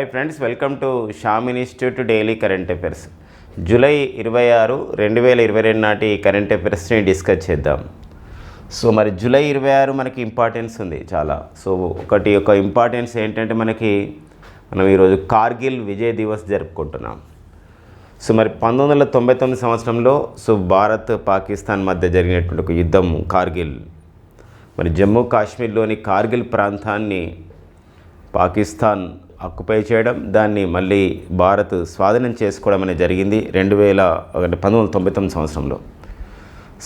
Hi friends welcome to Sham institute daily current affairs July ఇరవై ఆరు రెండు వేల ఇరవై రెండు నాటి కరెంట్ అఫైర్స్ని డిస్కస్ చేద్దాం. సో మరి జూలై ఇరవై ఆరు మనకి ఇంపార్టెన్స్ ఉంది చాలా. సో ఒకటి ఒక ఇంపార్టెన్స్ ఏంటంటే మనకి మనం ఈరోజు కార్గిల్ విజయ్ దివస్ జరుపుకుంటున్నాం. సో మరి పంతొమ్మిది వందల తొంభై తొమ్మిది సంవత్సరంలో సో భారత్ పాకిస్తాన్ మధ్య జరిగినటువంటి ఒక యుద్ధం కార్గిల్. మరి జమ్మూ కాశ్మీర్లోని కార్గిల్ ప్రాంతాన్ని పాకిస్తాన్ ఆక్యుపై చేయడం దాన్ని మళ్ళీ భారత్ స్వాధీనం చేసుకోవడం అనేది జరిగింది రెండు వేల పంతొమ్మిది వందల తొంభై తొమ్మిది సంవత్సరంలో.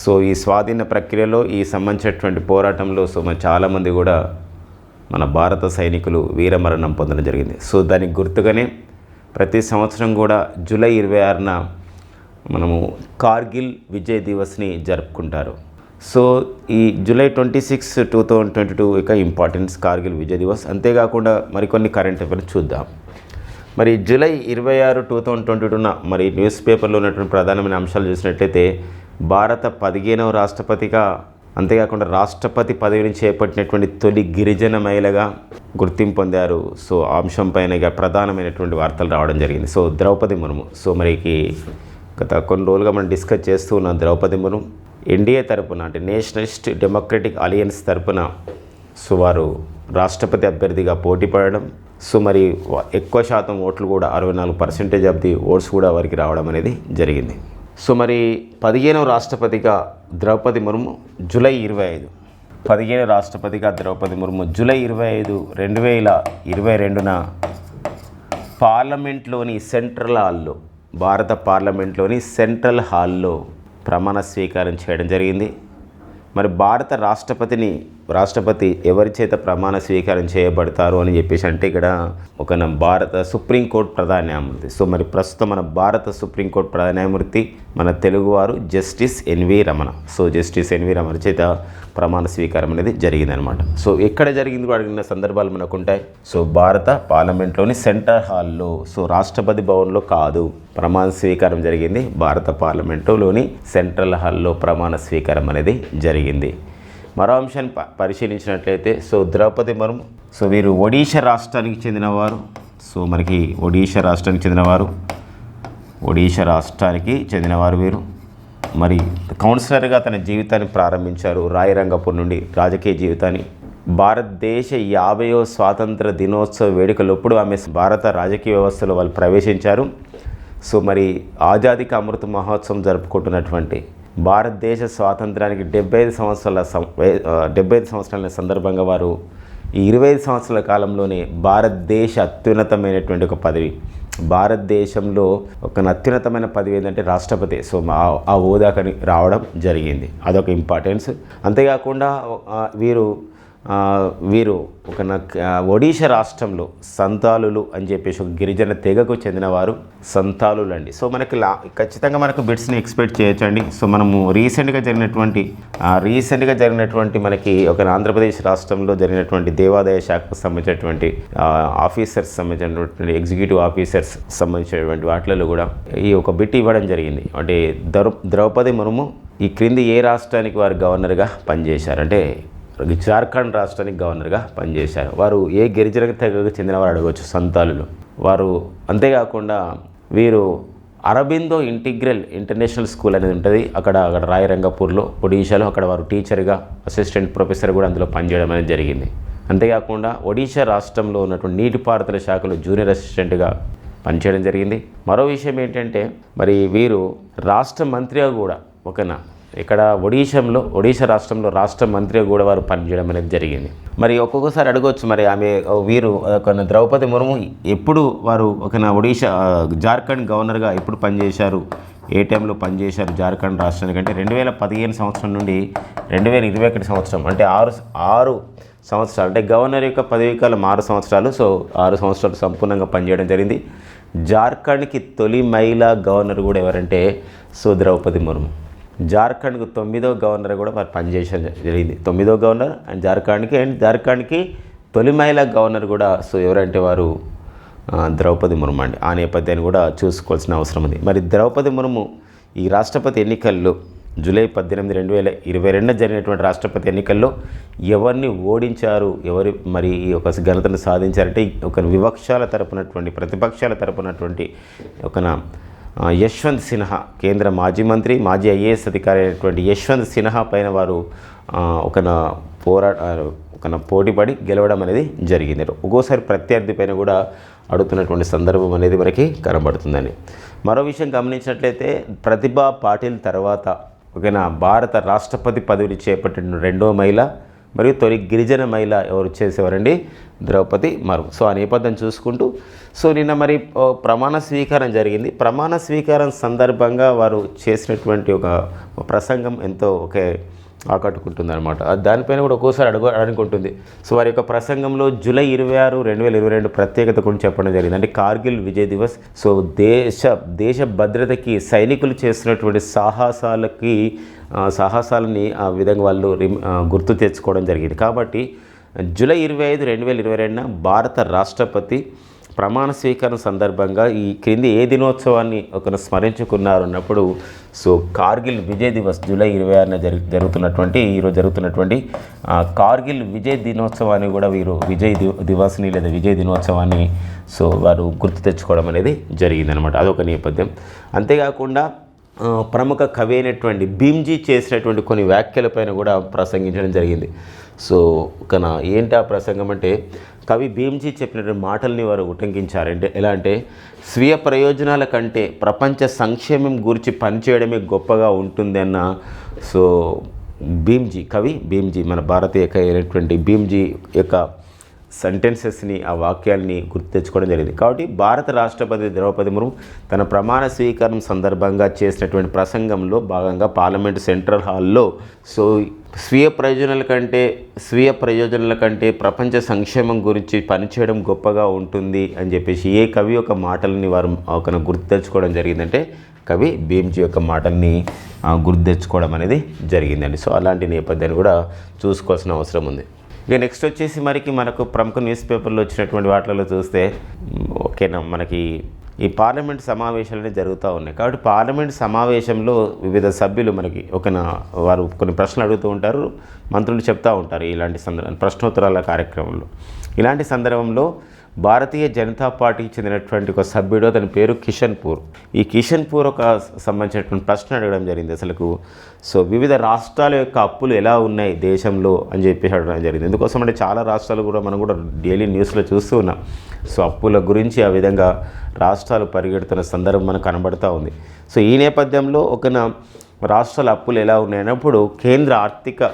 సో ఈ స్వాధీన ప్రక్రియలో ఈ సంబంధించినటువంటి పోరాటంలో సో మరి చాలామంది కూడా మన భారత సైనికులు వీరమరణం పొందడం జరిగింది. సో దానికి గుర్తుగానే ప్రతి సంవత్సరం కూడా జూలై ఇరవై ఆరున మనము కార్గిల్ విజయ్ దివస్ని జరుపుకుంటారు. సో ఈ July twenty six two thousand twenty two యొక్క ఇంపార్టెన్స్ కార్గిల్ విజయ్ దివస్. అంతేకాకుండా మరికొన్ని కరెంట్ అఫైర్స్ చూద్దాం. మరి జూలై ఇరవై ఆరు టూ థౌజండ్ ట్వంటీ టూన మరి న్యూస్ పేపర్లో ఉన్నటువంటి ప్రధానమైన అంశాలు చూసినట్లయితే భారత పదిహేనవ రాష్ట్రపతిగా అంతేకాకుండా రాష్ట్రపతి పదవిని చేపట్టినటువంటి తొలి గిరిజన మహిళగా గుర్తింపు పొందారు. సో అంశం పైన ఇక ప్రధానమైనటువంటి వార్తలు రావడం జరిగింది. సో ద్రౌపది ముర్ము. సో మరికి గత కొన్ని రోజులుగా మనం డిస్కస్ చేస్తూ ఉన్నాం ద్రౌపది ముర్ము. ఎన్డీఏ తరపున అంటే నేషనలిస్ట్ డెమోక్రటిక్ అలయన్స్ తరపున సో వారు రాష్ట్రపతి అభ్యర్థిగా పోటీ పడడం సో మరి ఎక్కువ శాతం ఓట్లు కూడా అరవై నాలుగు పర్సెంటేజ్ ఆఫ్ ది ఓట్స్ కూడా వారికి రావడం అనేది జరిగింది. సో మరి పదిహేనవ రాష్ట్రపతిగా ద్రౌపది ముర్ము జూలై ఇరవై ఐదు. పదిహేను రాష్ట్రపతిగా ద్రౌపది ముర్ము జూలై ఇరవై ఐదు రెండు వేల ఇరవై రెండున పార్లమెంట్లోని సెంట్రల్ హాల్లో భారత పార్లమెంట్లోని సెంట్రల్ హాల్లో ప్రమాణ స్వీకారం చేయడం జరిగింది. మరి భారత రాష్ట్రపతిని రాష్ట్రపతి ఎవరి చేత ప్రమాణ స్వీకారం చేయబడతారు అని చెప్పేసి అంటే ఇక్కడ ఒక భారత సుప్రీంకోర్టు ప్రధాన న్యాయమూర్తి. సో మరి ప్రస్తుతం మన భారత సుప్రీంకోర్టు ప్రధాన న్యాయమూర్తి మన తెలుగువారు justice NV Ramana. So justice NV Ramana చేత ప్రమాణ స్వీకారం అనేది జరిగిందనమాట సో ఎక్కడ జరిగింది అడిగిన సందర్భాలు మనకు ఉంటాయి సో భారత పార్లమెంట్లోని సెంటర్ హాల్లో సో రాష్ట్రపతి భవన్లో కాదు ప్రమాణ స్వీకారం జరిగింది. భారత పార్లమెంటులోని సెంట్రల్ హాల్లో ప్రమాణ స్వీకారం అనేది జరిగింది. మరో అంశాన్ని ప- పరిశీలించినట్లయితే సో ద్రౌపది ముర్ము సో వీరు ఒడిషా రాష్ట్రానికి చెందినవారు. సో మనకి ఒడిషా రాష్ట్రానికి చెందినవారు. ఒడిషా రాష్ట్రానికి చెందినవారు వీరు. మరి కౌన్సిలర్గా తన జీవితాన్ని ప్రారంభించారు రాయరంగపూర్ నుండి రాజకీయ జీవితాన్ని. భారతదేశ యాభైవ స్వాతంత్ర దినోత్సవ వేడుకలప్పుడు ఆమె భారత రాజకీయ వ్యవస్థలో వాళ్ళు ప్రవేశించారు. సో మరి ఆజాదీ అమృత మహోత్సవం జరుపుకుంటున్నటువంటి భారతదేశ స్వాతంత్రానికి డెబ్బై ఐదు సంవత్సరాల సం- డెబ్బై ఐదు సంవత్సరాల సందర్భంగా వారు ఈ ఇరవై ఐదు సంవత్సరాల కాలంలోనే భారతదేశ అత్యున్నతమైనటువంటి ఒక పదవి. భారతదేశంలో ఒక అత్యున్నతమైన పదవి ఏంటంటే రాష్ట్రపతి. సో మా ఆ హోదాకని రావడం జరిగింది. అదొక ఇంపార్టెన్స్ అంతేకాకుండా వీరు వీరు ఒక నక్- ఒడిషా రాష్ట్రంలో సంతాలులు అని చెప్పేసి ఒక గిరిజన తెగకు చెందినవారు. సంతాలులు అండి సో మనకి లా ఖచ్చితంగా మనకు బిట్స్ని ఎక్స్పెక్ట్ చేయొచ్చండి. సో మనము రీసెంట్గా జరిగినటువంటి రీసెంట్గా జరిగినటువంటి మనకి ఒక ఆంధ్రప్రదేశ్ రాష్ట్రంలో జరిగినటువంటి దేవాదాయ శాఖకు సంబంధించినటువంటి ఆఫీసర్స్ సంబంధించినటువంటి ఎగ్జిక్యూటివ్ ఆఫీసర్స్ సంబంధించినటువంటి వాటిలలో కూడా ఈ ఒక బిట్ ఇవ్వడం జరిగింది. అంటే ద్రౌ ద్రౌపది ముర్ము ఈ క్రింది ఏ రాష్ట్రానికి వారు గవర్నర్గా పనిచేశారు? అంటే జార్ఖండ్ రాష్ట్రానికి గవర్నర్గా పనిచేశారు. వారు ఏ గిరిజన తెగకు చెందినవారు అడగవచ్చు సంతాలులు. వారు అంతేకాకుండా వీరు అరబిందో ఇంటిగ్రల్ ఇంటర్నేషనల్ స్కూల్ అనేది ఉంటుంది. అక్కడ అక్కడ రాయరంగపూర్లో ఒడిషాలో అక్కడ వారు టీచర్గా అసిస్టెంట్ ప్రొఫెసర్ కూడా అందులో పనిచేయడం అనేది జరిగింది. అంతేకాకుండా ఒడిషా రాష్ట్రంలో ఉన్నటువంటి నీటిపారుదల శాఖలో జూనియర్ అసిస్టెంట్గా పనిచేయడం జరిగింది. మరో విషయం ఏంటంటే మరి వీరు రాష్ట్ర మంత్రిగా కూడా ఒకనా ఇక్కడ ఒడిషంలో ఒడిశా రాష్ట్రంలో రాష్ట్ర మంత్రిగా కూడా వారు పనిచేయడం అనేది జరిగింది. మరి ఒక్కొక్కసారి అడగవచ్చు మరి ఆమె వీరు ఒక ద్రౌపది ముర్ము ఎప్పుడు వారు ఒక ఒడిషా జార్ఖండ్ గవర్నర్గా ఎప్పుడు పనిచేశారు? ఏ టైంలో పనిచేశారు జార్ఖండ్ రాష్ట్రానికి అంటే రెండు వేల పదిహేను సంవత్సరం నుండి రెండు వేల ఇరవై ఒకటి సంవత్సరం అంటే ఆరు ఆరు సంవత్సరాలు అంటే గవర్నర్ యొక్క పదవీ కాలం ఆరు సంవత్సరాలు సో ఆరు సంవత్సరాలు సంపూర్ణంగా పనిచేయడం జరిగింది. జార్ఖండ్కి తొలి మహిళా గవర్నర్ కూడా ఎవరంటే సో ద్రౌపది ముర్ము. జార్ఖండ్కు తొమ్మిదో గవర్నర్ కూడా వారు పనిచేయడం జరిగింది. తొమ్మిదో గవర్నర్ అండ్ జార్ఖండ్కి అండ్ జార్ఖండ్కి తొలి మహిళా గవర్నర్ కూడా సో ఎవరంటే వారు ద్రౌపది ముర్ము అండి. ఆ నేపథ్యాన్ని కూడా చూసుకోవాల్సిన అవసరం ఉంది. మరి ద్రౌపది ముర్ము ఈ రాష్ట్రపతి ఎన్నికల్లో జూలై పద్దెనిమిది రెండు వేల ఇరవై రెండు జరిగినటువంటి రాష్ట్రపతి ఎన్నికల్లో ఎవరిని ఓడించారు ఎవరు మరి ఈ ఒక ఘనతను సాధించారంటే ఒక వివక్షాల తరపునటువంటి ప్రతిపక్షాల తరపునటువంటి ఒక యశ్వంత్ సిన్హా కేంద్ర మాజీ మంత్రి మాజీ ఐఏఎస్ అధికారి అయినటువంటి యశ్వంత్ సిన్హా పైన వారు ఒక పోరా ఒక పోటీపడి గెలవడం అనేది జరిగింది. ఒక్కోసారి ప్రత్యర్థి పైన కూడా అడుగుతున్నటువంటి సందర్భం అనేది మనకి కనబడుతుందని మరో విషయం గమనించినట్లయితే ప్రతిభా పాటిల్ తర్వాత ఓకేనా భారత రాష్ట్రపతి పదవిని చేపట్టిన రెండో మహిళ మరియు తొలి గిరిజన మహిళ ఎవరు చేసేవారండి? ద్రౌపది మరు సో ఆ నేపథ్యం చూసుకుంటూ సో నిన్న మరి ప్రమాణ స్వీకారం జరిగింది. ప్రమాణ స్వీకారం సందర్భంగా వారు చేసినటువంటి ఒక ప్రసంగం ఎంతో ఒకే ఆకట్టుకుంటుంది అనమాట దానిపైన కూడా ఒక్కోసారి అడుగు అనుకుంటుంది సో వారి యొక్క ప్రసంగంలో జూలై ఇరవై ఆరు రెండు వేల ఇరవై రెండు ప్రత్యేకత గురించి చెప్పడం జరిగింది. అంటే కార్గిల్ విజయ్ దివస్ సో దేశ దేశ భద్రతకి సైనికులు చేస్తున్నటువంటి సాహసాలకి సాహసాలని ఆ విధంగా వాళ్ళు గుర్తు తెచ్చుకోవడం జరిగింది. కాబట్టి జూలై ఇరవై ఐదు రెండు వేల ఇరవై రెండున భారత రాష్ట్రపతి ప్రమాణ స్వీకరణ సందర్భంగా ఈ క్రింది ఏ దినోత్సవాన్ని ఒకరు స్మరించుకున్నారు అన్నప్పుడు సో కార్గిల్ విజయ్ దివస్ జూలై ఇరవై ఆరున జరి జరుగుతున్నటువంటి ఈరోజు జరుగుతున్నటువంటి ఆ, కార్గిల్ విజయ్ దినోత్సవాన్ని కూడా వీరు విజయ్ దివ లేదా విజయ్ దినోత్సవాన్ని సో వారు గుర్తు తెచ్చుకోవడం అనేది జరిగిందనమాట అదొక నేపథ్యం. అంతేకాకుండా ప్రముఖ కవి అయినటువంటి భీమ్జీ చేసినటువంటి కొన్ని వ్యాఖ్యలపైన కూడా ప్రసంగించడం జరిగింది. సో ఒక నా ఏంటి ఆ ప్రసంగం అంటే కవి భీమ్జీ చెప్పినటువంటి మాటల్ని వారు ఉటంకించారంటే ఎలా అంటే స్వీయ ప్రయోజనాల కంటే ప్రపంచ సంక్షేమం గురించి పనిచేయడమే గొప్పగా ఉంటుంది అన్న. సో భీమ్జీ కవి భీమ్జీ మన భారతీయ అయినటువంటి భీమ్జీ యొక్క సెంటెన్సెస్ని ఆ వాక్యాల్ని గుర్తు తెచ్చుకోవడం జరిగింది. కాబట్టి భారత రాష్ట్రపతి ద్రౌపది ముర్ము తన ప్రమాణ స్వీకారం సందర్భంగా చేసినటువంటి ప్రసంగంలో భాగంగా పార్లమెంట్ సెంట్రల్ హాల్లో సో స్వీయ ప్రయోజనాల కంటే స్వీయ ప్రయోజనాల కంటే ప్రపంచ సంక్షేమం గురించి పనిచేయడం గొప్పగా ఉంటుంది అని చెప్పేసి ఏ కవి యొక్క మాటలని వారు ఒక గుర్తు తెచ్చుకోవడం జరిగిందంటే కవి భీమ్జీ యొక్క మాటల్ని గుర్తు తెచ్చుకోవడం అనేది జరిగిందండి. సో అలాంటి నేపథ్యాన్ని కూడా చూసుకోవాల్సిన అవసరం ఉంది. ఇక నెక్స్ట్ వచ్చేసి మరికి మనకు ప్రముఖ న్యూస్ పేపర్లో వచ్చినటువంటి వాటిలో చూస్తే ఓకేనా మనకి ఈ పార్లమెంట్ సమావేశాలు అనేవి జరుగుతూ ఉన్నాయి. కాబట్టి పార్లమెంట్ సమావేశంలో వివిధ సభ్యులు మనకి ఒక వారు కొన్ని ప్రశ్నలు అడుగుతూ ఉంటారు మంత్రులు చెప్తూ ఉంటారు ఇలాంటి సందర్భం ప్రశ్నోత్తరాల కార్యక్రమంలో. ఇలాంటి సందర్భంలో భారతీయ జనతా పార్టీకి చెందినటువంటి ఒక సభ్యుడు అతని పేరు కిషన్పూర్. ఈ కిషన్పూర్ ఒక సంబంధించినటువంటి ప్రశ్న అడగడం జరిగింది అసలు సో వివిధ రాష్ట్రాల యొక్క అప్పులు ఎలా ఉన్నాయి దేశంలో అని చెప్పేసి అడగడం జరిగింది. ఎందుకోసం అంటే చాలా రాష్ట్రాలు కూడా మనం కూడా డైలీ న్యూస్లో చూస్తూ ఉన్నాం. సో అప్పుల గురించి ఆ విధంగా రాష్ట్రాలు పరిగెడుతున్న సందర్భం మనకు కనబడుతూ ఉంది. సో ఈ నేపథ్యంలో ఒక రాష్ట్రాల అప్పులు ఎలా ఉన్నాయన్నప్పుడు కేంద్ర ఆర్థిక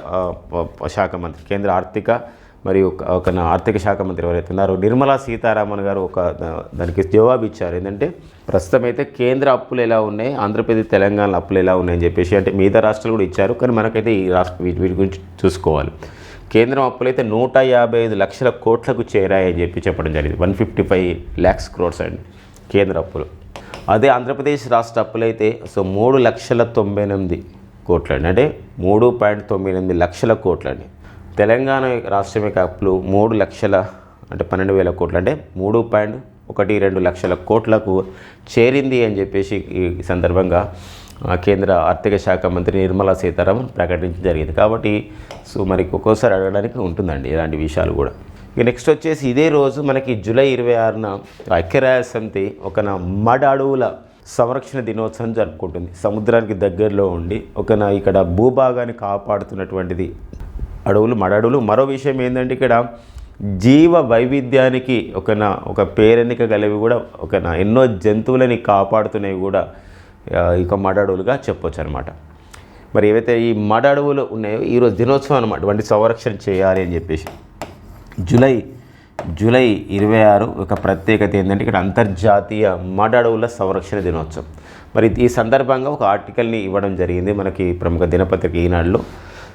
ప- శాఖ మంత్రి కేంద్ర ఆర్థిక మరియు ఒక- ఒక ఆర్థిక శాఖ మంత్రి ఎవరైతే ఉన్నారో నిర్మలా సీతారామన్ గారు ఒక దానికి జవాబు ఇచ్చారు. ఏంటంటే ప్రస్తుతం అయితే కేంద్ర అప్పులు ఎలా ఉన్నాయి ఆంధ్రప్రదేశ్ తెలంగాణ అప్పులు ఎలా ఉన్నాయని చెప్పేసి అంటే మిగతా రాష్ట్రాలు కూడా ఇచ్చారు. కానీ మనకైతే ఈ రాష్ట్ర వీటి వీటి గురించి చూసుకోవాలి. కేంద్రం అప్పులైతే నూట యాభై ఐదు లక్షల కోట్లకు చేరాయని చెప్పి చెప్పడం జరిగింది. One fifty five lakhs crores అండి కేంద్ర అప్పులు. అదే ఆంధ్రప్రదేశ్ రాష్ట్ర అప్పులైతే సో మూడు లక్షల తొంభై ఎనిమిది కోట్లండి. అంటే మూడు పాయింట్ తొమ్మిది ఎనిమిది లక్షల కోట్లండి. తెలంగాణ రాష్ట్రం యొక్క అప్పులు మూడు లక్షల అంటే పన్నెండు వేల కోట్లు అంటే మూడు పాయింట్ ఒకటి రెండు లక్షల కోట్లకు చేరింది అని చెప్పేసి ఈ సందర్భంగా ఆ, కేంద్ర ఆర్థిక శాఖ మంత్రి నిర్మలా సీతారామన్ ప్రకటించడం జరిగింది. కాబట్టి సో మరి ఒక్కోసారి అడగడానికి ఉంటుందండి ఇలాంటి విషయాలు కూడా. ఇక నెక్స్ట్ వచ్చేసి ఇదే రోజు మనకి జూలై ఇరవై ఆరున ఐక్యరాజ్య సమితి ఒక మడ అడవుల సంరక్షణ దినోత్సవం జరుపుకుంటుంది. సముద్రానికి దగ్గరలో ఉండి ఒక ఇక్కడ భూభాగాన్ని కాపాడుతున్నటువంటిది అడవులు మడడులు. మరో విషయం ఏంటంటే ఇక్కడ జీవ వైవిధ్యానికి ఒక నా ఒక పేరెన్నిక గలవి కూడా ఒక నా ఎన్నో జంతువులని కాపాడుతున్నవి కూడా ఇక మడడులుగా చెప్పొచ్చు అనమాట మరి ఏవైతే ఈ మడ అడవులు ఉన్నాయో ఈరోజు దినోత్సవం అనమాట వంటి సంరక్షణ చేయాలి అని చెప్పేసి. జూలై జూలై ఇరవై ఆరు ఒక ప్రత్యేకత ఏంటంటే ఇక్కడ అంతర్జాతీయ మడ అడవుల సంరక్షణ దినోత్సవం. మరి ఈ సందర్భంగా ఒక ఆర్టికల్ని ఇవ్వడం జరిగింది మనకి ప్రముఖ దినపత్రిక ఈనాడులో.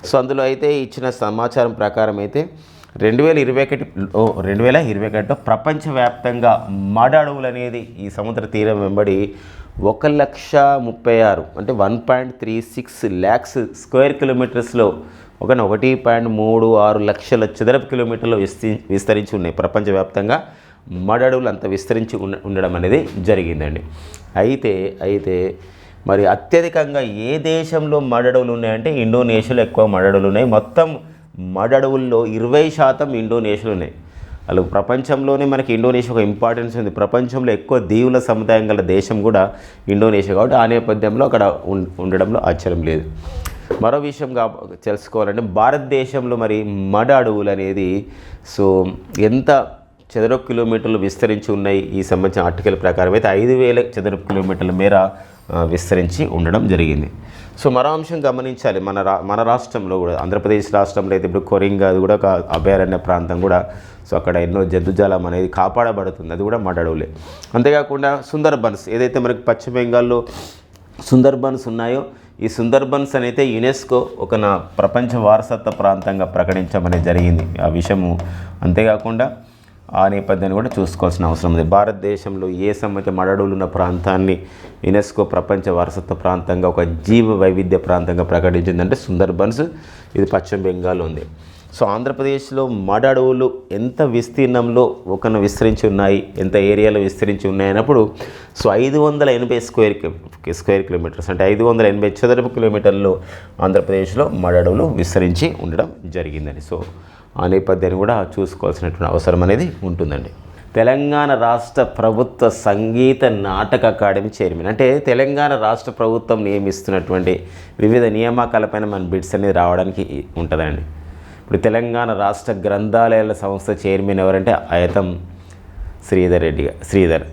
సో అందులో అయితే ఇచ్చిన సమాచారం ప్రకారం అయితే రెండు వేల ఇరవై ఒకటి రెండు వేల ఇరవై ఒకటిలో ప్రపంచవ్యాప్తంగా మడ అడవులు అనేది ఈ సముద్ర తీరం వెంబడి ఒక లక్ష ముప్పై ఆరు అంటే one point three six lakhs square కిలోమీటర్స్లో ఒక ఒకటి పాయింట్ మూడు ఆరు లక్షల చదరపు కిలోమీటర్లు విస్తరి విస్తరించి ఉన్నాయి. ప్రపంచవ్యాప్తంగా మడడువులు అంత విస్తరించి ఉండడం అనేది జరిగిందండి. అయితే అయితే మరి అత్యధికంగా ఏ దేశంలో మడడవులు ఉన్నాయంటే ఇండోనేషియాలో ఎక్కువ మడడవులు ఉన్నాయి. మొత్తం మడడవుల్లో ఇరవై శాతం ఇండోనేషియాలు ఉన్నాయి. అలా ప్రపంచంలోనే మనకి ఇండోనేషియా ఒక ఇంపార్టెన్స్ ఉంది. ప్రపంచంలో ఎక్కువ దీవుల సముదాయం గల దేశం కూడా ఇండోనేషియా కాబట్టి ఆ నేపథ్యంలో అక్కడ ఉండడంలో ఆశ్చర్యం లేదు. మరో విషయం కా తెలుసుకోవాలంటే భారతదేశంలో మరి మడ అడవులు అనేది సో ఎంత చదరపు కిలోమీటర్లు విస్తరించి ఉన్నాయి ఈ సంబంధించిన ఆర్టికల్ ప్రకారం? అయితే ఐదు వేల చదరపు కిలోమీటర్ల మేర విస్తరించి ఉండడం జరిగింది. సో మరో అంశం గమనించాలి. మన రా మన రాష్ట్రంలో కూడా ఆంధ్రప్రదేశ్ రాష్ట్రంలో అయితే ఇప్పుడు కొరింగా అది కూడా ఒక అభయారణ్య ప్రాంతం కూడా సో అక్కడ ఎన్నో జంతుజాలం అనేది కాపాడబడుతుంది. అది కూడా మడడవులే అంతేకాకుండా సుందర్బన్స్ ఏదైతే మనకి పశ్చిమ బెంగాల్లో సుందర్బన్స్ ఉన్నాయో ఈ సుందర్బన్స్ అనేది యునెస్కో ఒక నా ప్రపంచ వారసత్వ ప్రాంతంగా ప్రకటించమని జరిగింది. ఆ విషయము అంతేకాకుండా ఆ నేపథ్యాన్ని కూడా చూసుకోవాల్సిన అవసరం ఉంది. భారతదేశంలో ఏ సమయంలో మడడవులు ఉన్న ప్రాంతాన్ని యునెస్కో ప్రపంచ వారసత్వ ప్రాంతంగా ఒక జీవ వైవిధ్య ప్రాంతంగా ప్రకటించిందంటే సుందర్బన్స్. ఇది పశ్చిమ బెంగాల్ ఉంది. సో ఆంధ్రప్రదేశ్లో మడ అడవులు ఎంత విస్తీర్ణంలో ఒకన విస్తరించి ఉన్నాయి ఎంత ఏరియాలో విస్తరించి ఉన్నాయి అన్నప్పుడు సో ఐదు వందల ఎనభై స్క్వేర్ కి- స్క్వేర్ కిలోమీటర్స్ అంటే ఐదు వందల ఎనభై చదరపు కిలోమీటర్లు ఆంధ్రప్రదేశ్లో మడ అడవులు విస్తరించి ఉండడం జరిగిందని. సో ఆ నేపథ్యాన్ని కూడా చూసుకోవాల్సినటువంటి అవసరం అనేది ఉంటుందండి. తెలంగాణ రాష్ట్ర ప్రభుత్వ సంగీత నాటక అకాడమీ చైర్మన్ అంటే తెలంగాణ రాష్ట్ర ప్రభుత్వం నియమిస్తున్నటువంటి వివిధ నియామకాలపైన మన బిడ్స్ అనేది రావడానికి ఉంటుందండి. ఇప్పుడు తెలంగాణ రాష్ట్ర గ్రంథాలయాల సంస్థ చైర్మన్ ఎవరంటే ఆయతం శ్రీధర్ రెడ్డి శ్రీధర్.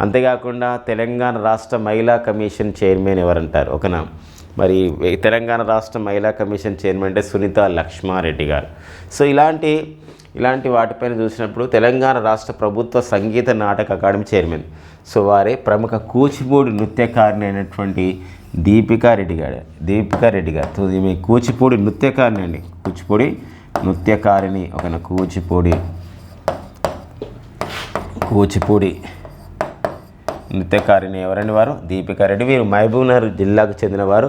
అంతేకాకుండా తెలంగాణ రాష్ట్ర మహిళా కమిషన్ చైర్మన్ ఎవరంటారు? ఒకనా మరి తెలంగాణ రాష్ట్ర మహిళా కమిషన్ చైర్మన్ అంటే సునీత లక్ష్మారెడ్డి గారు. సో ఇలాంటి ఇలాంటి వాటిపైన చూసినప్పుడు తెలంగాణ రాష్ట్ర ప్రభుత్వ Sangeet Natak academy chairman. So వారే ప్రముఖ కూచిపూడి నృత్యకారిణి అయినటువంటి దీపికా రెడ్డి గారు దీపికా రెడ్డి గారు. ఈమె కూచిపూడి నృత్యకారిణి అండి. కూచిపూడి నృత్యకారిణి ఒక కూచిపూడి కూచిపూడి నృత్యకారిణి ఎవరండి వారు? దీపికా రెడ్డి. వీరు మహబూబ్నగర్ జిల్లాకు చెందినవారు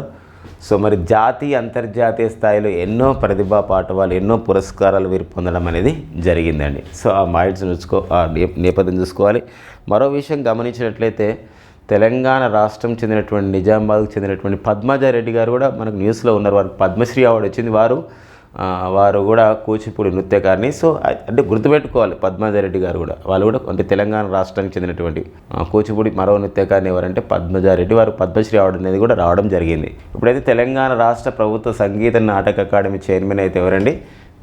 సో మరి జాతీయ అంతర్జాతీయ స్థాయిలో ఎన్నో ప్రతిభా పాఠవాలు ఎన్నో పురస్కారాలు వీరు పొందడం అనేది జరిగిందండి. సో ఆ మైండ్స్ చూసుకో ఆ నేపథ్యం చూసుకోవాలి. మరో విషయం గమనించినట్లయితే తెలంగాణ రాష్ట్రం చెందినటువంటి నిజామాబాద్కు చెందినటువంటి పద్మజారెడ్డి గారు కూడా మనకు న్యూస్లో ఉన్నారు. వారు పద్మశ్రీ అవార్డు వచ్చింది. వారు వారు కూడా కూచిపూడి నృత్యకారిణి. సో అంటే గుర్తుపెట్టుకోవాలి పద్మజారెడ్డి గారు కూడా. వాళ్ళు కూడా అంటే తెలంగాణ రాష్ట్రానికి చెందినటువంటి కూచిపూడి మరో నృత్యకారిణి ఎవరంటే పద్మజారెడ్డి. వారు పద్మశ్రీ అవార్డు అనేది కూడా రావడం జరిగింది. ఇప్పుడైతే తెలంగాణ రాష్ట్ర ప్రభుత్వ సంగీత నాటక అకాడమీ చైర్మన్ అయితే ఎవరండి?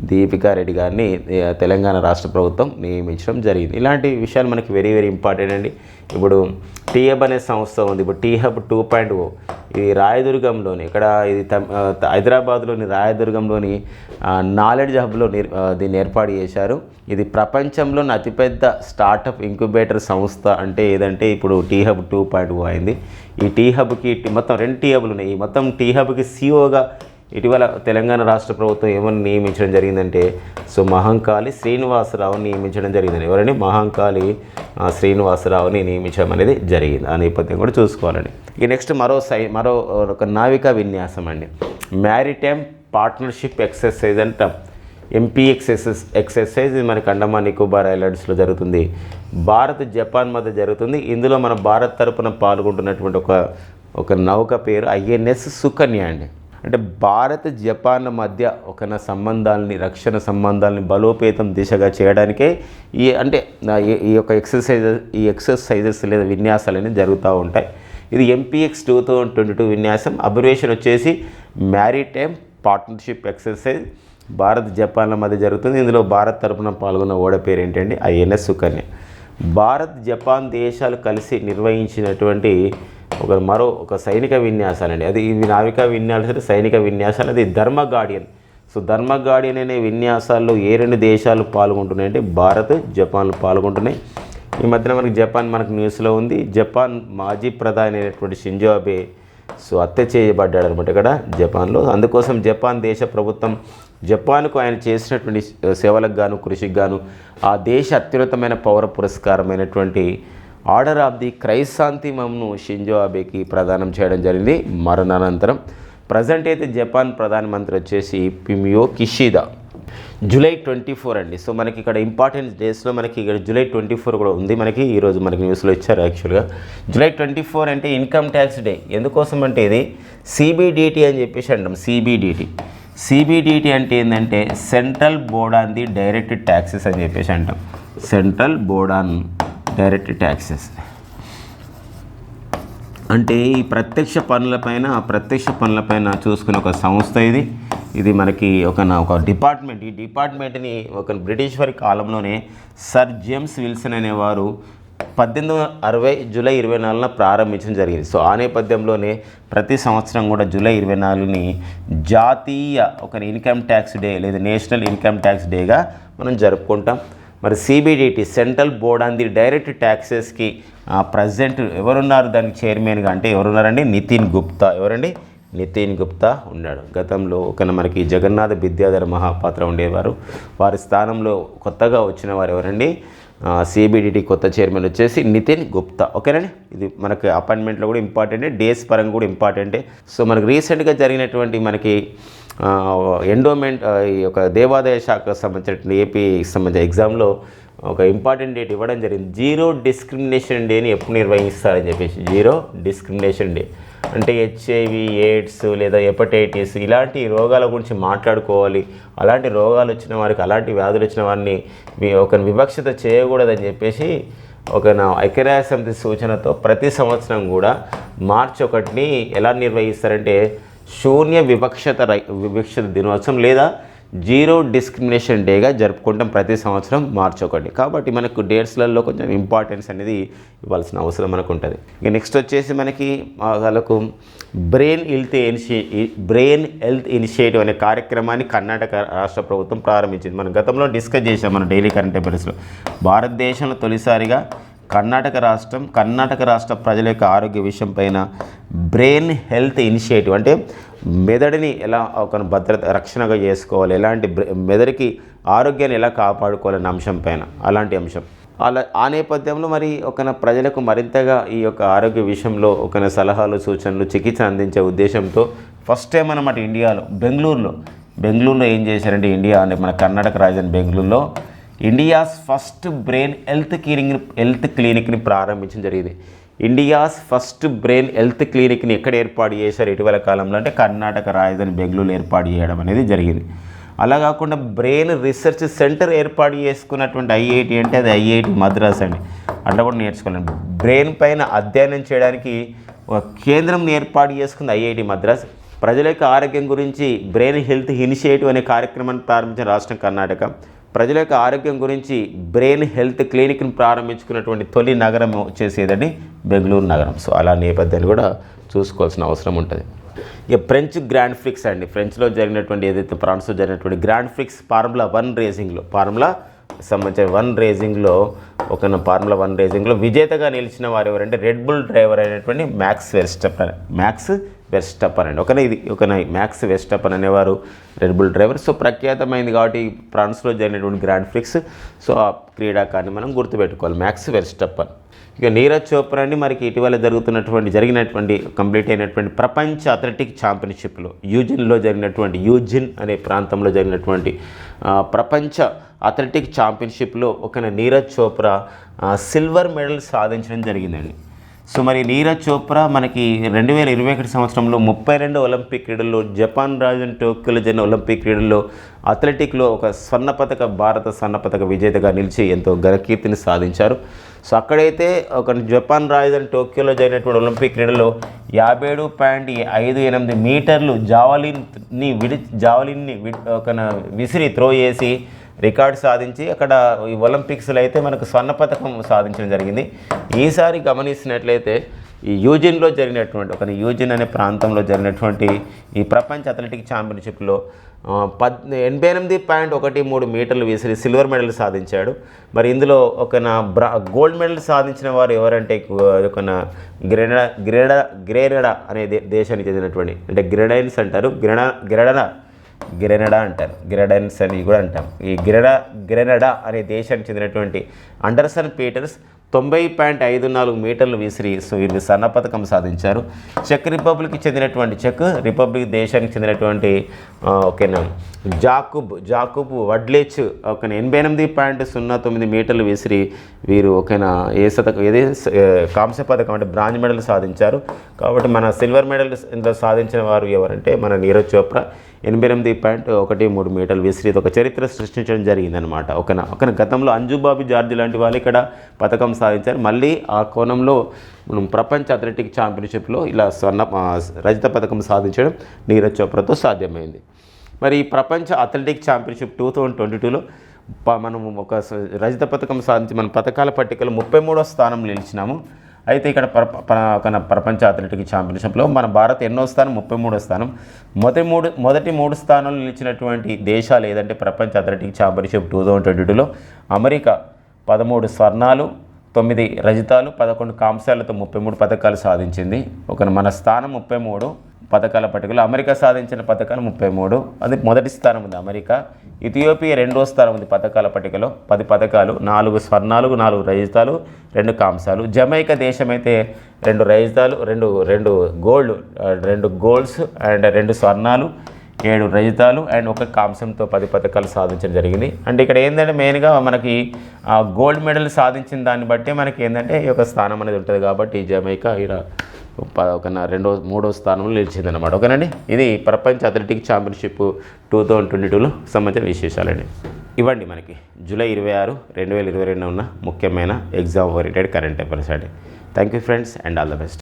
దీపికా రెడ్డి గారిని తెలంగాణ రాష్ట్ర ప్రభుత్వం నియమించడం జరిగింది. ఇలాంటి విషయాలు మనకి వెరీ వెరీ ఇంపార్టెంట్ అండి. ఇప్పుడు టీహబ్ అనే సంస్థ ఉంది. ఇప్పుడు టీహబ్ టూ పాయింట్ ఓ ఇది రాయదుర్గంలోని ఇక్కడ ఇది త- హైదరాబాద్లోని రాయదుర్గంలోని నాలెడ్జ్ హబ్లో దీన్ని ఏర్పాటు చేశారు. ఇది ప్రపంచంలోని అతిపెద్ద స్టార్టప్ ఇంక్యుబేటర్ సంస్థ అంటే ఏదంటే ఇప్పుడు టీహబ్ టూ పాయింట్ ఓ అయింది. ఈ టీహబ్కి మొత్తం రెండు టీహబ్లు ఉన్నాయి. ఈ మొత్తం టీహబ్కి సిఓగా ఇటీవల తెలంగాణ రాష్ట్ర ప్రభుత్వం ఏమని నియమించడం జరిగిందంటే సో మహంకాళి శ్రీనివాసరావుని నియమించడం జరిగిందండి. ఎవరండి? మహంకాళి శ్రీనివాసరావుని నియమించడం అనేది జరిగింది. ఆ నేపథ్యం కూడా చూసుకోవాలండి. ఇక నెక్స్ట్ మరో సై మరో ఒక నావికా విన్యాసం అండి. మ్యారిటైమ్ పార్ట్నర్షిప్ ఎక్సర్సైజ్ అంటాం. ఎంపీ ఎక్సర్సైజ్ ఎక్సర్సైజ్ ఇది మనకి అండమాన్ నికోబార్ ఐలాండ్స్లో జరుగుతుంది. భారత్ జపాన్ మధ్య జరుగుతుంది. ఇందులో మన భారత్ తరపున పాల్గొంటున్నటువంటి ఒక ఒక నౌక పేరు ఐఎన్ఎస్ సుకన్య అండి. అంటే భారత్ జపాన్ మధ్య ఒక సంబంధాలని రక్షణ సంబంధాలని బలోపేతం దిశగా చేయడానికే ఈ అంటే ఈ- యొక్క ఎక్సర్సైజ్ ఈ ఎక్సర్సైజెస్ లేదా విన్యాసాలు అనేవి జరుగుతూ ఉంటాయి. ఇది MPX two thousand twenty two విన్యాసం. అబ్రివేషన్ వచ్చేసి మ్యారిటైమ్ పార్ట్నర్షిప్ ఎక్సర్సైజ్. భారత్ జపాన్ల మధ్య జరుగుతుంది. ఇందులో భారత్ తరపున పాల్గొన్న ఓడ పేరు ఏంటంటే ఐఎన్ఎస్ సుకన్య. భారత్ జపాన్ దేశాలు కలిసి నిర్వహించినటువంటి ఒక మరో ఒక సైనిక విన్యాసాలండి అది ఇవి నావికా విన్యాసాలు సైనిక విన్యాసాలు. అది ధర్మ గార్డియన్. సో ధర్మ గార్డియన్ అనే విన్యాసాల్లో ఏ రెండు దేశాలు పాల్గొంటున్నాయి అంటే భారత్ జపాన్లు పాల్గొంటున్నాయి. ఈ మధ్యన మనకి జపాన్ మనకు న్యూస్లో ఉంది. జపాన్ మాజీ ప్రధాని అయినటువంటి షింజో అబే సో హత్య చేయబడ్డాడు అనమాట ఇక్కడ జపాన్లో. అందుకోసం జపాన్ దేశ ప్రభుత్వం జపాన్కు ఆయన చేసినటువంటి సేవలకు గాను కృషికి గాను ఆ దేశ అత్యున్నతమైన పౌర పురస్కారమైనటువంటి ఆర్డర్ ఆఫ్ ది క్రైసాంతిమంను షింజో అబేకి ప్రదానం చేయడం జరిగింది. మరణానంతరం ప్రజెంట్ అయితే జపాన్ ప్రధానమంత్రి వచ్చేసి Fumio Kishida. July twenty four అండి. సో మనకి ఇక్కడ ఇంపార్టెంట్ డేస్లో మనకి ఇక్కడ జూలై ట్వంటీ ఫోర్ కూడా ఉంది. మనకి ఈరోజు మనకి న్యూస్లో ఇచ్చారు యాక్చువల్గా. జూలై ట్వంటీ ఫోర్ అంటే ఇన్కమ్ ట్యాక్స్ డే. ఎందుకోసం అంటే ఇది? సిబిడిటీ అని చెప్పేసి అంటాం. సిబిడిటీ సిబిడిటీ అంటే ఏంటంటే central board on the direct taxes అని చెప్పేసి అంటాం. Central board on direct taxes. అంటే ఈ ప్రత్యక్ష పనులపైన ప్రత్యక్ష పనులపైన చూసుకునే ఒక సంస్థ ఇది. ఇది మనకి ఒక నా- ఒక డిపార్ట్మెంట్. ఈ డిపార్ట్మెంట్ని ఒక బ్రిటిష్ వారి కాలంలోనే సర్ జేమ్స్ విల్సన్ అనేవారు పద్దెనిమిది వందల అరవై జూలై ఇరవై నాలుగున ప్రారంభించడం జరిగింది. సో ఆ నేపథ్యంలోనే ప్రతి సంవత్సరం కూడా జూలై ఇరవై నాలుగుని జాతీయ ఒక ఇన్కమ్ ట్యాక్స్ డే లేదా నేషనల్ ఇన్కమ్ ట్యాక్స్ డేగా మనం జరుపుకుంటాం. మరి CBDT central board on the direct ట్యాక్సెస్కి present ఎవరున్నారు? దానికి చైర్మన్గా అంటే ఎవరున్నారండి? నితిన్ గుప్తా. ఎవరండి? నితిన్ గుప్తా ఉన్నాడు. గతంలో ఒక మనకి జగన్నాథ విద్యాధర మహాపాత్ర ఉండేవారు. వారి స్థానంలో కొత్తగా వచ్చిన వారు ఎవరండి? సిబిడిటి కొత్త చైర్మన్ వచ్చేసి నితిన్ గుప్తా. ఓకేనండి? ఇది మనకి అపాయింట్మెంట్లో కూడా ఇంపార్టెంటే డేస్ పరంగా కూడా ఇంపార్టెంటే సో మనకి రీసెంట్గా జరిగినటువంటి మనకి ఎండోమెంట్ ఈ యొక్క దేవాదాయ శాఖకు సంబంధించిన ఏపీకి సంబంధించిన ఎగ్జామ్లో ఒక ఇంపార్టెంట్ డేట్ ఇవ్వడం జరిగింది. జీరో డిస్క్రిమినేషన్ డేని ఎప్పుడు నిర్వహిస్తారని చెప్పేసి జీరో డిస్క్రిమినేషన్ డే అంటే హెచ్ఐవి ఎయిడ్స్ లేదా హెపటైటిస్ ఇలాంటి రోగాల గురించి మాట్లాడుకోవాలి. అలాంటి రోగాలు వచ్చిన వారికి అలాంటి వ్యాధులు వచ్చిన వారిని ఒక వివక్షత చేయకూడదని చెప్పేసి ఒక నా ఐక్యరాజ్య సమితి సూచనతో ప్రతి సంవత్సరం కూడా మార్చి ఒకటిని ఎలా నిర్వహిస్తారంటే శూన్య వివక్షత రై వివక్షత దినోత్సవం లేదా జీరో డిస్క్రిమినేషన్ డేగా జరుపుకుంటాం ప్రతి సంవత్సరం మార్చి ఒకటి. కాబట్టి మనకు డేట్స్లలో కొంచెం ఇంపార్టెన్స్ అనేది ఇవ్వాల్సిన అవసరం మనకు ఉంటుంది ఇక నెక్స్ట్ వచ్చేసి మనకి వాళ్ళకు బ్రెయిన్ హెల్త్ ఇనిషి బ్రెయిన్ హెల్త్ ఇనిషియేటివ్ అనే కార్యక్రమాన్ని కర్ణాటక రాష్ట్ర ప్రభుత్వం ప్రారంభించింది. మనం గతంలో డిస్కస్ చేసాం మన డైలీ కరెంట్ అఫైర్స్లో. భారతదేశంలో తొలిసారిగా కర్ణాటక రాష్ట్రం కర్ణాటక రాష్ట్ర ప్రజల యొక్క ఆరోగ్య విషయం పైన బ్రెయిన్ హెల్త్ ఇనిషియేటివ్ అంటే మెదడుని ఎలా ఒక భద్రత రక్షణగా చేసుకోవాలి ఎలాంటి మెదడుకి ఆరోగ్యాన్ని ఎలా కాపాడుకోవాలనే అంశం పైన అలాంటి అంశం. అలా ఆ నేపథ్యంలో మరి ఒక ప్రజలకు మరింతగా ఈ యొక్క ఆరోగ్య విషయంలో ఒక సలహాలు సూచనలు చికిత్స అందించే ఉద్దేశంతో ఫస్ట్ టైం అన్నమాట ఇండియాలో బెంగళూరులో. బెంగళూరులో ఏం చేశారంటే ఇండియా అంటే మన కర్ణాటక రాజధాని బెంగళూరులో India's first brain health clinic health క్లినిక్ని ప్రారంభించడం జరిగింది. ఇండియాస్ ఫస్ట్ బ్రెయిన్ హెల్త్ క్లినిక్ని ఎక్కడ ఏర్పాటు చేశారు ఇటీవల కాలంలో అంటే కర్ణాటక రాజధాని బెంగళూరు ఏర్పాటు చేయడం అనేది జరిగింది. అలా కాకుండా బ్రెయిన్ రీసెర్చ్ సెంటర్ ఏర్పాటు చేసుకున్నటువంటి ఐఐటి అంటే అది ఐఐటి మద్రాస్ అండి. అట్లా కూడా నేర్చుకోవాలండి. బ్రెయిన్ పైన అధ్యయనం చేయడానికి ఒక కేంద్రం ఏర్పాటు చేసుకుంది ఐఐటి మద్రాస్. ప్రజల యొక్క ఆరోగ్యం గురించి బ్రెయిన్ హెల్త్ ఇనిషియేటివ్ అనే కార్యక్రమాన్ని ప్రారంభించిన రాష్ట్రం కర్ణాటక. ప్రజల యొక్క ఆరోగ్యం గురించి బ్రెయిన్ హెల్త్ క్లినిక్ని ప్రారంభించుకున్నటువంటి తొలి నగరం వచ్చేసేదండి బెంగళూరు నగరం. సో అలా నేపథ్యాన్ని కూడా చూసుకోవాల్సిన అవసరం ఉంటుంది. ఇక ఫ్రెంచ్ గ్రాండ్ ఫ్రిక్స్ అండి. ఫ్రెంచ్లో జరిగినటువంటి ఏదైతే ఫ్రాన్స్లో జరిగినటువంటి గ్రాండ్ ఫ్రిక్స్ ఫార్ములా వన్ రేసింగ్లో ఫార్ములా సంబంధించిన వన్ రేసింగ్లో ఒక ఫార్ములా వన్ రేసింగ్లో విజేతగా నిలిచిన వారు ఎవరంటే రెడ్ బుల్ డ్రైవర్ అయినటువంటి మ్యాక్స్ వెస్టప్పన్ మ్యాక్స్ వెస్టప్పన్ అండి. ఒకనే ఇది ఒక మ్యాక్స్ వెస్టప్పన్ అనేవారు. రెడ్ బుల్ డ్రైవర్ సో ప్రఖ్యాతమైంది కాబట్టి ఫ్రాన్స్లో జరిగినటువంటి గ్రాండ్ ఫిక్స్ సో ఆ క్రీడాకారిని మనం గుర్తుపెట్టుకోవాలి. మ్యాక్స్ వెస్టప్పన్ ఇక నీరజ్ చోప్రా అండి. మనకి ఇటీవల జరుగుతున్నటువంటి జరిగినటువంటి కంప్లీట్ అయినటువంటి ప్రపంచ అథ్లెటిక్ ఛాంపియన్షిప్లో యూజిన్లో జరిగినటువంటి యూజిన్ అనే ప్రాంతంలో జరిగినటువంటి ప్రపంచ అథ్లెటిక్ ఛాంపియన్షిప్లో ఒక నీరజ్ చోప్రా సిల్వర్ మెడల్ సాధించడం జరిగిందండి. సో మరి నీరజ్ చోప్రా మనకి రెండు వేల ఇరవై ఒకటి సంవత్సరంలో ముప్పై రెండు ఒలింపిక్ క్రీడల్లో జపాన్ రాజన్ టోక్యోలో జరిగిన ఒలింపిక్ క్రీడల్లో అథ్లెటిక్లో ఒక స్వర్ణ పథక భారత స్వర్ణ పథక విజేతగా నిలిచి ఎంతో ఘనకీర్తిని సాధించారు. సో అక్కడైతే ఒక జపాన్ రాజధాని టోక్యోలో జరిగినటువంటి ఒలింపిక్ క్రీడల్లో యాభై ఏడు పాయింట్ ఐదు ఎనిమిది మీటర్లు జావలిన్ని విడి జావలిన్ని ఒక విసిరి త్రో చేసి రికార్డు సాధించి అక్కడ ఈ ఒలింపిక్స్లో అయితే మనకు స్వర్ణ పథకం సాధించడం జరిగింది. ఈసారి గమనిస్తున్నట్లయితే ఈ యూజిన్లో జరిగినటువంటి ఒక యూజిన్ అనే ప్రాంతంలో జరిగినటువంటి ఈ ప్రపంచ అథ్లెటిక్ ఛాంపియన్షిప్లో పద్ ఎనభై ఎనిమిది పాయింట్ ఒకటి మూడు మీటర్లు విసిరి సిల్వర్ మెడల్ సాధించాడు. మరి ఇందులో ఒక నా బ్రా గోల్డ్ మెడల్ సాధించిన వారు ఎవరంటే ఒక నా గ్రెడ గ్రెడ గ్రేనడా అనే దేశానికి చెందినటువంటి అంటే గ్రెడైన్స్ అంటారు. గ్రెడ గ్రెడనా గ్రెనడా అంటారు. గ్రెడైన్స్ అని కూడా అంటాం. ఈ గ్రెడ గ్రెనడా అనే దేశానికి చెందినటువంటి అండర్సన్ పీటర్స్ తొంభై పాయింట్ ఐదు నాలుగు మీటర్లు విసిరి సో వీరు సన్న పథకం సాధించారు. చెక్ రిపబ్లిక్కి చెందినటువంటి చెక్ రిపబ్లిక్ దేశానికి చెందినటువంటి ఓకేనా జాకుబ్ జాకుబ్ వడ్లేచ్ ఓకేనా ఎనభై ఎనిమిది పాయింట్ సున్నా తొమ్మిది మీటర్లు విసిరి వీరు ఓకేనా ఏ శతకం ఏదే కాంస్య పథకం అంటే బ్రాంజ్ మెడల్ సాధించారు. కాబట్టి మన సిల్వర్ మెడల్ ఇందులో సాధించిన వారు ఎవరంటే మన నీరజ్ చోప్రా. ఎనభై ఎనిమిది పాయింట్ ఒకటి మూడు మీటర్లు విసిరి ఇది ఒక చరిత్ర సృష్టించడం జరిగిందనమాట ఒకన ఒకన గతంలో అంజుబాబు జార్జ్ లాంటి వాళ్ళు ఇక్కడ పథకం సాధించారు. మళ్ళీ ఆ కోణంలో మనం ప్రపంచ అథ్లెటిక్ ఛాంపియన్షిప్లో ఇలా స్వర్ణ రజత పథకం సాధించడం నీరజ్ చోప్రాతో సాధ్యమైంది. మరి ఈ ప్రపంచ athletic championship two thousand twenty టూలో మనం ఒక రజత పథకం సాధించి మన పథకాల పట్టికలో ముప్పై మూడో స్థానం నిలిచినాము. అయితే ఇక్కడ ప్ర ఒక ప్రపంచ అథ్లెటిక్ ఛాంపియన్షిప్లో మన భారత్ ఎన్నో స్థానం ముప్పై మూడో స్థానం. మొదటి మూడు మొదటి మూడు స్థానాలు నిలిచినటువంటి దేశాలు ఏదంటే ప్రపంచ athletic championship two thousand twenty టూలో అమెరికా పదమూడు స్వర్ణాలు తొమ్మిది రజితాలు పదకొండు కాంశాలతో ముప్పై మూడు పథకాలు సాధించింది. ఒక మన స్థానం ముప్పై మూడు పథకాల పట్టికలో అమెరికా సాధించిన పథకాలు ముప్పై మూడు. అది మొదటి స్థానం ఉంది అమెరికా. ఇథియోపియా రెండో స్థానం ఉంది పథకాల పట్టికలో. పది పథకాలు నాలుగు స్వర్ణాలు నాలుగు రజితాలు రెండు కాంసాలు. జమైకా దేశం అయితే రెండు రజితాలు రెండు రెండు గోల్డ్ రెండు గోల్డ్స్ అండ్ రెండు స్వర్ణాలు ఏడు రజితాలు అండ్ ఒక కాంస్యంతో పది పథకాలు సాధించడం జరిగింది. అంటే ఇక్కడ ఏంటంటే మెయిన్గా మనకి గోల్డ్ మెడల్ సాధించిన దాన్ని బట్టి మనకి ఏంటంటే ఈ యొక్క స్థానం అనేది ఉంటుంది కాబట్టి జమైకా ఇలా ఒక రెండో మూడో స్థానంలో నిలిచిందనమాట ఓకేనండి? ఇది ప్రపంచ athletic championship two thousand twenty టూలో సంబంధించిన విశేషాలండి. ఇవ్వండి మనకి. జూలై ఇరవై ఆరు రెండు వేల ఇరవై రెండు ఉన్న ముఖ్యమైన ఎగ్జామ్ ఓరియంటెడ్ కరెంట్ అఫైర్స్ అండి. Thank you friends and all the best